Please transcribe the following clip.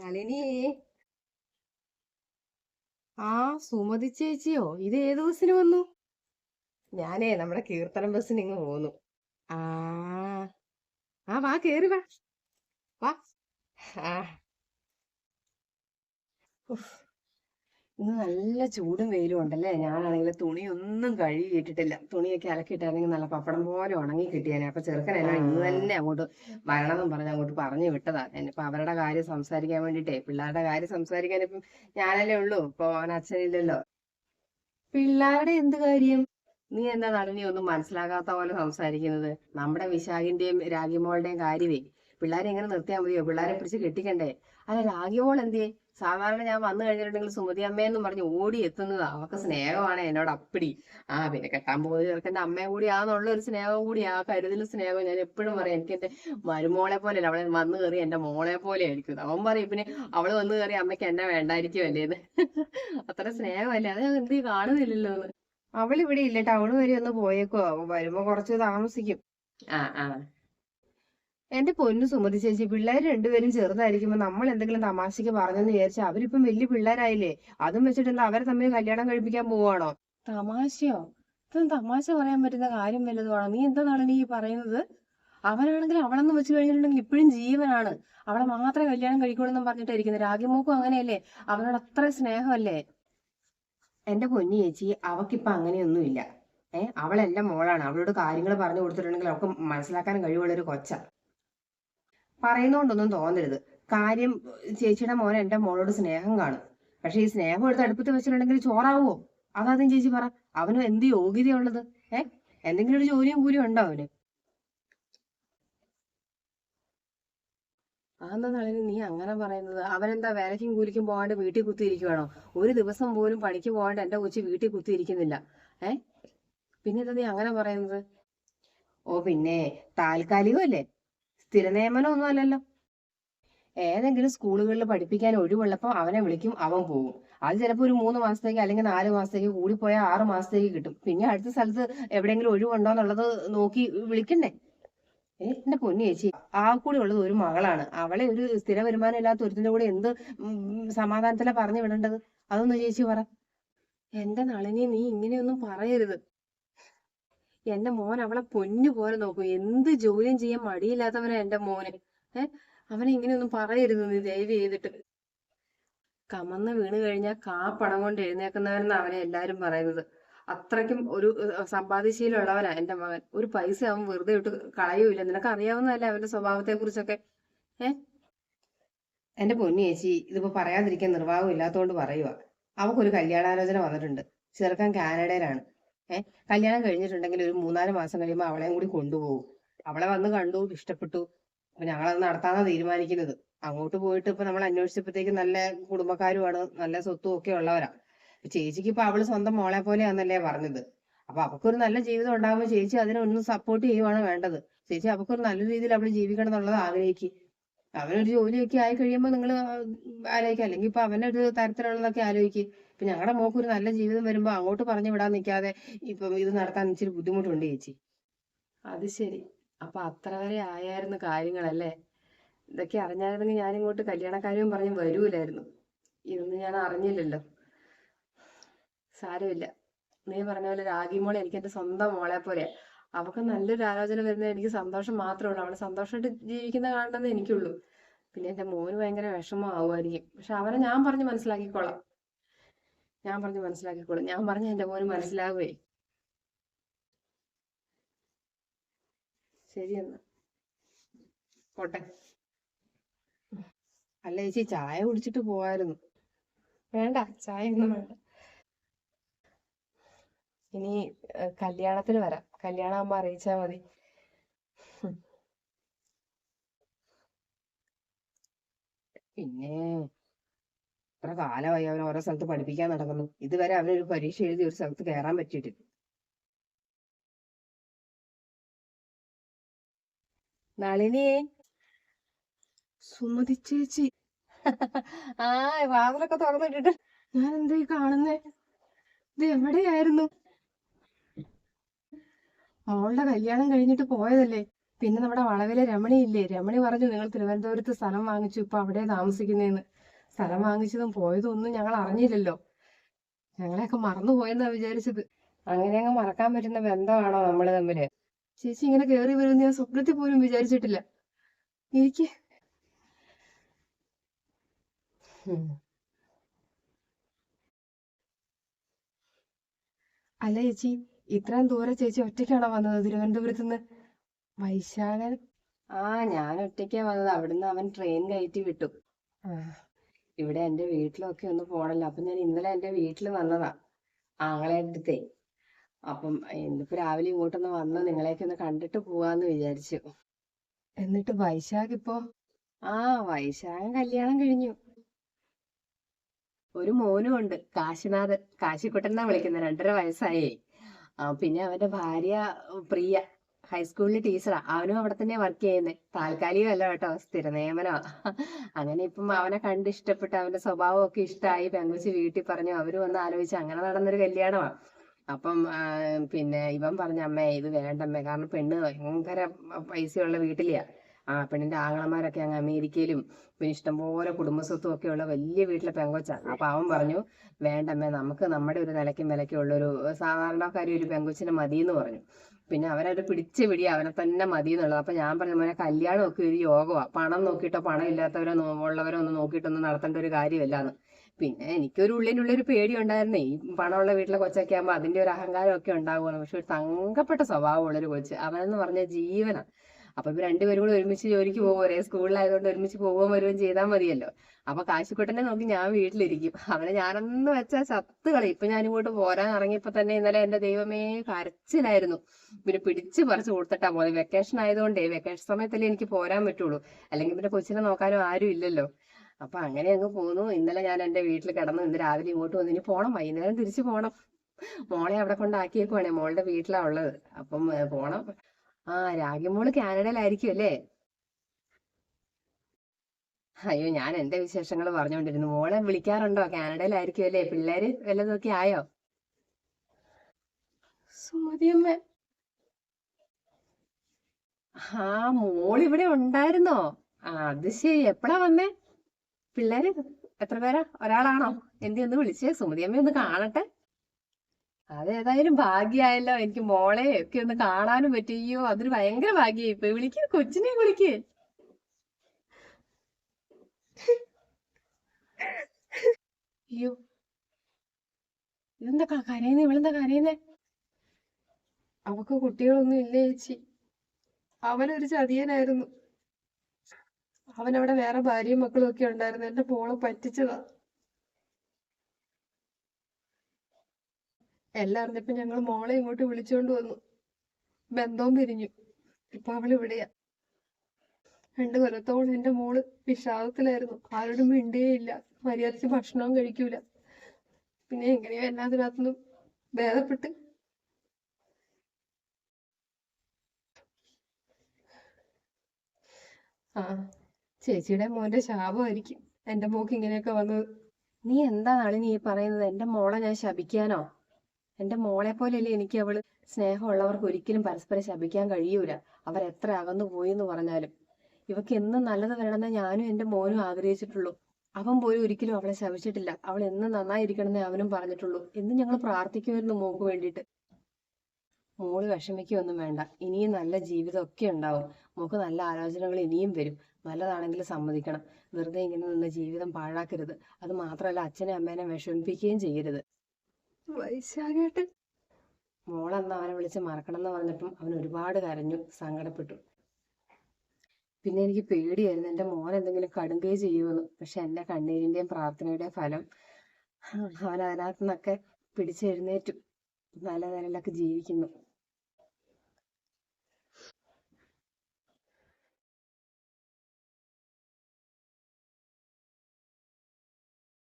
നളിനി ആ സുമതി ചേച്ചിയോ? ഇത് ഏത് ബസ്സിന് വന്നു? ഞാനേ നമ്മുടെ കീർത്തനം ബസ്സിന് ഇങ്ങ് പോന്നു. ആ ആ വാ കേറി വാ. വാ. ആ. ഇന്ന് നല്ല ചൂടും വെയിലും ഉണ്ടല്ലേ? ഞാനാണെങ്കിൽ തുണിയൊന്നും കഴുകിയിട്ടിട്ടില്ല. തുണിയൊക്കെ അലക്കിയിട്ടാണെങ്കിൽ നല്ല പപ്പടം പോലെ ഉണങ്ങി കിട്ടിയാനെ. അപ്പൊ എന്നെ ഇന്ന് തന്നെ അങ്ങോട്ട് വരണമെന്നും പറഞ്ഞ് അങ്ങോട്ട് പറഞ്ഞു വിട്ടതാ. ഇനിയിപ്പൊ അവരുടെ കാര്യം സംസാരിക്കാൻ വേണ്ടിട്ടേ പിള്ളേരുടെ കാര്യം സംസാരിക്കാൻ ഇപ്പം ഞാനല്ലേ ഉള്ളൂ. ഇപ്പൊ അവൻ അച്ഛനില്ലല്ലോ. പിള്ളേരുടെ എന്ത് കാര്യം? നീ എന്താ നളിനി ഒന്നും മനസ്സിലാകാത്ത പോലെ സംസാരിക്കുന്നത്. നമ്മുടെ വിശാഖിന്റെയും രാഗിമോളുടെയും കാര്യമേ. പിള്ളേരെ എങ്ങനെ നിർത്തിയാൽ മതിയോ? പിള്ളേരെ പിടിച്ച് കെട്ടിക്കണ്ടേ? അല്ല രാഗിമോൾ എന്തിയെ? സാധാരണ ഞാൻ വന്നു കഴിഞ്ഞിട്ടുണ്ടെങ്കിൽ സുമതി അമ്മയെന്നും പറഞ്ഞ് ഓടി എത്തുന്നതാ. അവക്ക് സ്നേഹമാണ് എന്നോട് അപ്പിടി. ആ പിന്നെ കെട്ടാൻ പോകുന്ന ചെറുക്കന്റെ അമ്മയും കൂടി ആന്നുള്ള ഒരു സ്നേഹം കൂടി ആ കരുതൽ സ്നേഹം ഞാൻ എപ്പോഴും പറയും. എനിക്ക് എന്റെ മരുമോളെ പോലെ അവളെ വന്നു കയറി എന്റെ മോളെ പോലെ ആയിരിക്കും അവൻ പറയും പിന്നെ അവൾ വന്നു കയറി അമ്മയ്ക്ക് എന്നെ വേണ്ടായിരിക്കും അല്ലേന്ന് അത്ര സ്നേഹമല്ലേ? അത് എന്ത് കാണുന്നില്ലല്ലോ അവൾ ഇവിടെ ഇല്ല ടൗൺ വരെ ഒന്ന് പോയേക്കോ വരുമ്പോ കുറച്ച് താമസിക്കും. ആ ആ. എന്റെ പൊന്നു സുമതി ചേച്ചി പിള്ളേർ രണ്ടുപേരും ചെറുതായിരിക്കുമ്പോൾ നമ്മൾ എന്തെങ്കിലും തമാശക്ക് പറഞ്ഞെന്ന് വിചാരിച്ചാൽ അവരിപ്പം വലിയ പിള്ളേരായില്ലേ? അതും വെച്ചിട്ട് എന്താ അവരെ തമ്മിൽ കല്യാണം കഴിപ്പിക്കാൻ പോവാണോ? തമാശയോ? ഇതൊന്നും തമാശ പറയാൻ പറ്റുന്ന കാര്യം വല്ലതുമാണോ നീ എന്താണ് നീ പറയുന്നത്? അവനാണെങ്കിൽ അവളെന്ന് വെച്ച് കഴിഞ്ഞിട്ടുണ്ടെങ്കിൽ ഇപ്പോഴും ജീവനാണ്. അവളെ മാത്രമേ കല്യാണം കഴിക്കുള്ളൂ പറഞ്ഞിട്ടായിരിക്കുന്നത് രാഗിമോക്കും അങ്ങനെയല്ലേ? അവനോട് അത്ര സ്നേഹമല്ലേ? എന്റെ പൊന്നു ചേച്ചി അവക്കിപ്പൊ അങ്ങനെയൊന്നുമില്ല. ഏഹ് അവളെല്ലാം മോളാണ്. അവളോട് കാര്യങ്ങൾ പറഞ്ഞു കൊടുത്തിട്ടുണ്ടെങ്കിൽ അവൾക്ക് മനസ്സിലാക്കാൻ കഴിവുള്ള ഒരു കൊച്ച. പറയുന്നോണ്ടൊന്നും തോന്നരുത്. കാര്യം ചേച്ചിയുടെ മോൻ എന്റെ മോളോട് സ്നേഹം കാണും. പക്ഷെ ഈ സ്നേഹം എടുത്ത് അടുപ്പത്ത് വെച്ചിട്ടുണ്ടെങ്കിൽ ചോറാവോ അതാദ്യം ചേച്ചി പറ അവന് എന്ത് യോഗ്യതയുള്ളത്? ഏ? എന്തെങ്കിലും ഒരു ജോലിയും കൂലിയും ഉണ്ടോ അവന്? അതെന്താ നളിനി നീ അങ്ങനെ പറയുന്നത്? അവനെന്താ വേലയ്ക്കും കൂലിക്കും പോകാണ്ട് വീട്ടിൽ കുത്തിയിരിക്കുവാണോ? ഒരു ദിവസം പോലും പണിക്ക് പോകാണ്ട് എന്റെ കൊച്ചു വീട്ടിൽ കുത്തിയിരിക്കുന്നില്ല. ഏ? പിന്നെന്താ നീ അങ്ങനെ പറയുന്നത്? ഓ പിന്നെ താൽക്കാലികമല്ലേ? സ്ഥിര നിയമനം ഒന്നും അല്ലല്ലോ. ഏതെങ്കിലും സ്കൂളുകളിൽ പഠിപ്പിക്കാൻ ഒഴിവുള്ളപ്പോൾ അവനെ വിളിക്കും അവൻ പോകും അത് ചിലപ്പോൾ ഒരു മൂന്ന് മാസത്തേക്ക് അല്ലെങ്കിൽ നാല് മാസത്തേക്ക് കൂടിപ്പോയാൽ ആറ് മാസത്തേക്ക് കിട്ടും. പിന്നെ അടുത്ത സ്ഥലത്ത് എവിടെയെങ്കിലും ഒഴിവുണ്ടോ എന്നുള്ളത് നോക്കി വിളിക്കണ്ടേ? എന്റെ പൊന്നു ചേച്ചി ആ കൂടി ഉള്ളത് ഒരു മകളാണ്. അവളെ ഒരു സ്ഥിര വരുമാനം ഇല്ലാത്ത ഒരുത്തിന്റെ കൂടെ എന്ത് സമാധാനത്തിലാ പറഞ്ഞു വിടേണ്ടത്? അതൊന്ന് ചേച്ചി പറ. എന്റെ നളിനി നീ ഇങ്ങനെയൊന്നും പറയരുത്. എന്റെ മോൻ അവളെ പൊന്നു പോലെ നോക്കും. എന്ത് ജോലിയും ചെയ്യാൻ മടിയില്ലാത്തവനാ എന്റെ മോന്. ഏ? അവനെ ഇങ്ങനെയൊന്നും പറയരുത് നീ ദയവ് ചെയ്തിട്ട്. കമന്ന് വീണ് കഴിഞ്ഞാൽ കാ പണം കൊണ്ട് എഴുന്നേക്കുന്നവനെന്ന് അവനെ എല്ലാരും പറയുന്നത്. അത്രയ്ക്കും ഒരു ഏഹ്, സമ്പാദ്യശീലമുള്ളവനാ എന്റെ മകൻ. ഒരു പൈസ അവൻ വെറുതെ ഇട്ട് കളയൂല നിനക്ക് അറിയാവുന്നതല്ലേ അവന്റെ സ്വഭാവത്തെ കുറിച്ചൊക്കെ ഏ? എന്റെ പൊന്നു ചേച്ചി ഇതിപ്പോ പറയാതിരിക്കാൻ നിർവാഹം ഇല്ലാത്തതുകൊണ്ട് പറയുക അവക്കൊരു കല്യാണാലോചന വന്നിട്ടുണ്ട്. ചെറുക്കൻ കാനഡയിലാണ്. ഏഹ് കല്യാണം കഴിഞ്ഞിട്ടുണ്ടെങ്കിൽ ഒരു മൂന്നാൽ മാസം കഴിയുമ്പോൾ അവളെയും കൂടി കൊണ്ടുപോകും. അവളെ വന്ന് കണ്ടു ഇഷ്ടപ്പെട്ടു. അപ്പൊ ഞങ്ങളത് നടത്താനാണ് തീരുമാനിക്കുന്നത്. അങ്ങോട്ട് പോയിട്ട് ഇപ്പൊ നമ്മൾ അന്വേഷിച്ചപ്പോഴത്തേക്ക് നല്ല കുടുംബക്കാരുമാണ് നല്ല സ്വത്തും ഒക്കെ ഉള്ളവരാ. ചേച്ചിക്ക് ഇപ്പൊ അവൾ സ്വന്തം മോളെ പോലെയാന്നല്ലേ പറഞ്ഞത്. അപ്പൊ അവക്കൊരു നല്ല ജീവിതം ഉണ്ടാകുമ്പോൾ ചേച്ചി അതിനൊന്നും സപ്പോർട്ട് ചെയ്യുവാണ് വേണ്ടത്. ചേച്ചി അവക്കൊരു നല്ല രീതിയിൽ അവൾ ജീവിക്കണം എന്നുള്ളത് ആഗ്രഹിക്കും. അവനൊരു ജോലിയൊക്കെ ആയി കഴിയുമ്പോൾ നിങ്ങൾ ആലോചിക്കുക അല്ലെങ്കിൽ ഇപ്പൊ അവനൊരു തരത്തിലുള്ളതൊക്കെ ആലോചിക്കും. ഇപ്പൊ ഞങ്ങളുടെ മോക്ക് ഒരു നല്ല ജീവിതം വരുമ്പോ അങ്ങോട്ട് പറഞ്ഞു വിടാൻ നിൽക്കാതെ ഇപ്പൊ ഇത് നടത്താൻ ഇച്ചിരി ബുദ്ധിമുട്ടുണ്ട് ചേച്ചി. അത് ശരി. അപ്പൊ അത്ര വരെ ആയായിരുന്നു കാര്യങ്ങളല്ലേ? ഇതൊക്കെ അറിഞ്ഞായിരുന്നെങ്കിൽ ഞാൻ ഇങ്ങോട്ട് കല്യാണക്കാര്യവും പറഞ്ഞ് വരൂലായിരുന്നു. ഇതൊന്നും ഞാൻ അറിഞ്ഞില്ലല്ലോ. സാരമില്ല. നീ പറഞ്ഞ പോലെ രാഗിമോളെ എനിക്ക് എന്റെ സ്വന്തം മോളെ പോലെ അവക്ക് നല്ലൊരു ആലോചന വരുന്നത് എനിക്ക് സന്തോഷം മാത്രമേ ഉള്ളൂ അവളെ സന്തോഷമായിട്ട് ജീവിക്കുന്ന കാണണമെന്ന് എനിക്കുള്ളൂ. പിന്നെ എന്റെ മോന് ഭയങ്കര വിഷമം ആവുമായിരിക്കും പക്ഷെ അവനെ ഞാൻ പറഞ്ഞ് മനസ്സിലാക്കിക്കോളാം. ഞാൻ പറഞ്ഞ് മനസ്സിലാക്കിക്കോളാം. ഞാൻ പറഞ്ഞ എന്റെ മോന് മനസ്സിലാവുകയെ ശരി എന്നാ. പോട്ടെ. അല്ല ചേച്ചി ചായ കുടിച്ചിട്ട് പോവായിരുന്നു. വേണ്ട ചായ ഒന്നും വേണ്ട. ഇനി കല്യാണത്തിന് വരാം. കല്യാണം ആകുമ്പോ അറിയിച്ചാ മതി. പിന്നെ ഇത്ര കാലമായി അവൻ ഓരോ സ്ഥലത്ത് പഠിപ്പിക്കാൻ നടക്കുന്നു. ഇതുവരെ അവനൊരു പരീക്ഷ എഴുതി ഒരു സ്ഥലത്ത് കയറാൻ പറ്റിയിട്ടില്ല. നളിനി. സുമതി ചേച്ചി. ആ വാതിലൊക്കെ തുറന്നിട്ടിട്ട്. ഞാൻ എന്താ ഈ കാണുന്നേ? ഇത് എവിടെയായിരുന്നു? അവളുടെ കല്യാണം കഴിഞ്ഞിട്ട് പോയതല്ലേ? പിന്നെ നമ്മുടെ വളവിലെ ഇല്ലേ രമണി പറഞ്ഞു നിങ്ങൾ തിരുവനന്തപുരത്ത് സ്ഥലം വാങ്ങിച്ചു ഇപ്പൊ അവിടെ താമസിക്കുന്നേന്ന്. സ്ഥലം വാങ്ങിച്ചതും പോയതും ഒന്നും ഞങ്ങൾ അറിഞ്ഞില്ലല്ലോ. ഞങ്ങളെയൊക്കെ മറന്നു പോയെന്നാ വിചാരിച്ചത്. അങ്ങനെ അങ്ങ് മറക്കാൻ പറ്റുന്ന ബന്ധമാണോ നമ്മൾ തമ്മിൽ ചേച്ചി ഇങ്ങനെ കേറി വരുമെന്ന് ഞാൻ സ്വപ്നത്തിൽ പോലും വിചാരിച്ചിട്ടില്ല. എനിക്ക്. അല്ല ചേച്ചി ഇത്രയും ദൂരെ ചേച്ചി ഒറ്റയ്ക്കാണോ വന്നത്? തിരുവനന്തപുരത്ത് നിന്ന്? വൈശാഖൻ? ആ ഞാൻ ഒറ്റയ്ക്കാ വന്നത്. അവിടുന്ന് അവൻ ട്രെയിൻ കയറ്റി വിട്ടു. ഇവിടെ എന്റെ വീട്ടിലൊക്കെ ഒന്ന് പോണല്ലോ. അപ്പൊ ഞാൻ ഇന്നലെ എന്റെ വീട്ടിൽ വന്നതാ ആങ്ങളെ അടുത്തേ. അപ്പം ഇന്നിപ്പോ രാവിലെ ഇങ്ങോട്ടൊന്ന് വന്ന് നിങ്ങളെയൊക്കെ ഒന്ന് കണ്ടിട്ട് പോവാന്ന് വിചാരിച്ചു. എന്നിട്ട് വൈശാഖ് ഇപ്പോ? ആ വൈശാഖൻ കല്യാണം കഴിഞ്ഞു. ഒരു മോനും ഉണ്ട് കാശിനാഥ് കാശിക്കുട്ടൻ എന്നാ വിളിക്കുന്നത് രണ്ടര വയസ്സായേ. പിന്നെ അവന്റെ ഭാര്യ പ്രിയ ഹൈസ്കൂളിൽ ടീച്ചറാ അവനും അവിടെ തന്നെ വർക്ക് ചെയ്യുന്നത് താൽക്കാലികമല്ല കേട്ടോ സ്ഥിര നിയമനമാ. അങ്ങനെ ഇപ്പം അവനെ കണ്ട് ഇഷ്ടപ്പെട്ട് അവന്റെ സ്വഭാവം ഒക്കെ ഇഷ്ടമായി പെങ്കുച്ച് വീട്ടിൽ പറഞ്ഞു അവർ വന്ന് ആലോചിച്ച് അങ്ങനെ നടന്നൊരു കല്യാണമാ. അപ്പം പിന്നെ ഇവൻ പറഞ്ഞ അമ്മേ ഇത് വേണ്ടമ്മേ. കാരണം പെണ്ണ് ഭയങ്കര പൈസയുള്ള വീട്ടിലെയാ. ആ പെണ്ണിന്റെ ആങ്ങളമാരൊക്കെ അങ്ങ് അമേരിക്കയിലും പിന്നെ ഇഷ്ടംപോലെ കുടുംബസ്വത്തും ഒക്കെ ഉള്ള വലിയ വീട്ടിലെ പെങ്കൊച്ചാണ് അപ്പൊ അവൻ പറഞ്ഞു വേണ്ടമ്മേ നമുക്ക് നമ്മുടെ ഒരു നിലയ്ക്കും വിലയ്ക്കും ഉള്ള ഒരു സാധാരണക്കാരി ഒരു പെങ്കൊച്ചിനെ മതി എന്ന് പറഞ്ഞു. പിന്നെ അവരൊരു പിടിച്ച പിടി അവനെ തന്നെ മതി എന്നുള്ളത് അപ്പൊ ഞാൻ പറഞ്ഞു മോനെ കല്യാണം ഒക്കെ ഒരു യോഗമാ പണം നോക്കിയിട്ടോ പണം ഇല്ലാത്തവരോ ഉള്ളവരോ ഒന്നും നോക്കിയിട്ടൊന്നും നടത്തേണ്ട ഒരു കാര്യമല്ലാന്ന്. പിന്നെ എനിക്കൊരു ഉള്ളിനുള്ളൊരു പേടി ഉണ്ടായിരുന്നേ. ഈ പണമുള്ള വീട്ടിലെ കൊച്ചൊക്കെ ആകുമ്പോൾ അതിന്റെ ഒരു അഹങ്കാരം ഒക്കെ ഉണ്ടാകുമെന്ന് പക്ഷെ ഒരു തങ്കപ്പെട്ട സ്വഭാവമുള്ള ഒരു കൊച്ച്. അവനെന്ന് പറഞ്ഞ ജീവനാ. അപ്പൊ ഇവർ രണ്ടുപേരും കൂടെ ഒരുമിച്ച് ജോലിക്ക് പോകും. ഒരേ സ്കൂളിലായതുകൊണ്ട് ഒരുമിച്ച് പോവുകയും വരുകയും ചെയ്താൽ മതിയല്ലോ. അപ്പൊ കാശിക്കുട്ടനെ നോക്കി ഞാൻ വീട്ടിലിരിക്കും. അവനെ ഞാനൊന്ന് വെച്ചാൽ ചത്ത് കളി ഇപ്പൊ ഞാൻ ഇങ്ങോട്ട് പോരാൻ ഇറങ്ങിയപ്പോ തന്നെ ഇന്നലെ എന്റെ ദൈവമേ കരച്ചിലായിരുന്നു. പിന്നെ പിടിച്ച് പറിച്ചു കൊടുത്തിട്ടാ പോലെ വെക്കേഷൻ ആയതുകൊണ്ടേ വെക്കേഷൻ സമയത്തല്ലേ എനിക്ക് പോരാൻ പറ്റുള്ളൂ. അല്ലെങ്കിൽ പിന്നെ കൊച്ചിനെ നോക്കാനും ആരും ഇല്ലല്ലോ. അപ്പൊ അങ്ങനെ അങ്ങ് പോന്നു. ഇന്നലെ ഞാൻ എന്റെ വീട്ടിൽ കിടന്നു. ഇന്ന് രാവിലെ ഇങ്ങോട്ട് വന്നു. ഇനി പോണം. വൈകുന്നേരം തിരിച്ചു പോണം. മോളെ അവിടെ കൊണ്ടാക്കിയേക്കുവാണേ. മോളുടെ വീട്ടിലാ ഉള്ളത്. അപ്പം പോണം. ആ രാഗിമോൾ കാനഡയിലായിരിക്കും അല്ലേ? അയ്യോ ഞാൻ എന്റെ വിശേഷങ്ങൾ പറഞ്ഞുകൊണ്ടിരുന്നു. മോളെ വിളിക്കാറുണ്ടോ? കാനഡയിലായിരിക്കും അല്ലേ? പിള്ളേര് വല്ലതൊക്കെ ആയോ? സുമതിയമ്മ ആ മോൾ ഇവിടെ ഉണ്ടായിരുന്നോ? ആ അത് ശരി. എപ്പോഴാ വന്നേ? പിള്ളേര് എത്ര പേരാ? ഒരാളാണോ? എന്തി ഒന്ന് വിളിച്ചേ? സുമതിയമ്മ ഒന്ന് കാണട്ടെ. അതേതായാലും ഭാഗ്യായല്ലോ. എനിക്ക് മോളെ ഒക്കെ ഒന്ന് കാണാനും പറ്റിയോ അതൊരു ഭയങ്കര ഭാഗ്യായി. ഇപ്പൊ വിളിക്ക് കൊച്ചിനെ വിളിക്ക്. അയ്യോ. ഇതെന്താ കരയുന്നേ? ഇവളെന്താ കരയുന്നേ? അവക്ക് കുട്ടികളൊന്നും ഇല്ല ചേച്ചി? അവനൊരു ചതിയനായിരുന്നു. അവനവിടെ വേറെ ഭാര്യയും മക്കളും ഒക്കെ ഉണ്ടായിരുന്നു. എന്റെ മോളെ പറ്റിച്ചതാ. എല്ലാം അറിഞ്ഞപ്പോ ഞങ്ങൾ മോളെ ഇങ്ങോട്ട് വിളിച്ചോണ്ട് വന്നു. ബന്ധവും പിരിഞ്ഞു. ഇപ്പൊ അവൾ ഇവിടെയാ. രണ്ടു കൊല്ലത്തോളം എന്റെ മോൾ വിഷാദത്തിലായിരുന്നു. ആരോടും മിണ്ടിയേയില്ല. മര്യാദയ്ക്ക് ഭക്ഷണവും കഴിക്കൂല. പിന്നെ എങ്ങനെയോ എല്ലാത്തിനകത്തുനിന്നും ഭേദപ്പെട്ട്. ആ ചേച്ചിയുടെ മോന്റെ ശാപമായിരിക്കും. എന്റെ മോക്ക് ഇങ്ങനെയൊക്കെ വന്നത്. നീ എന്താണ് നീ പറയുന്നത്? എന്റെ മോളെ ഞാൻ ശപിക്കാനോ? എന്റെ മോളെ പോലെയല്ലേ എനിക്ക് അവൾ. സ്നേഹമുള്ളവർക്ക് ഒരിക്കലും പരസ്പരം ശപിക്കാൻ കഴിയൂല. അവർ എത്ര അകന്നു പോയി എന്ന് പറഞ്ഞാലും. ഇവക്ക് എന്നും നല്ലത് വരണമെന്ന് ഞാനും എന്റെ മോനും ആഗ്രഹിച്ചിട്ടുള്ളൂ. അവൻ പോലും ഒരിക്കലും അവളെ ശവിച്ചിട്ടില്ല അവൾ എന്നും നന്നായിരിക്കണമെന്നേ അവനും പറഞ്ഞിട്ടുള്ളൂ എന്നും ഞങ്ങൾ പ്രാർത്ഥിക്കുമായിരുന്നു മോക്ക് വേണ്ടിയിട്ട്. മോൾ വിഷമിക്കൊന്നും വേണ്ട. ഇനിയും നല്ല ജീവിതമൊക്കെ ഉണ്ടാവും. മോക്ക് നല്ല ആലോചനകൾ ഇനിയും വരും. നല്ലതാണെങ്കിൽ സമ്മതിക്കണം. വെറുതെ ഇങ്ങനെ നിന്ന് ജീവിതം പാഴാക്കരുത്. അത് മാത്രമല്ല അച്ഛനെ അമ്മേനെ വിഷമിപ്പിക്കുകയും ചെയ്യരുത്. വൈശാഖേട്ടൻ. മോളന്ന് അവനെ വിളിച്ച് മറക്കണം എന്ന് പറഞ്ഞപ്പം അവൻ ഒരുപാട് കരഞ്ഞു സങ്കടപ്പെട്ടു. പിന്നെ എനിക്ക് പേടിയായിരുന്നു എന്റെ മോൻ എന്തെങ്കിലും കടുങ്കേ ചെയ്യുമെന്ന്. പക്ഷെ എന്റെ കണ്ണീരിന്റെയും പ്രാർത്ഥനയുടെയും ഫലം അവൻ അതിനകത്തു നിന്നൊക്കെ പിടിച്ചെഴുന്നേറ്റു. നല്ല നിലയിലൊക്കെ ജീവിക്കുന്നു.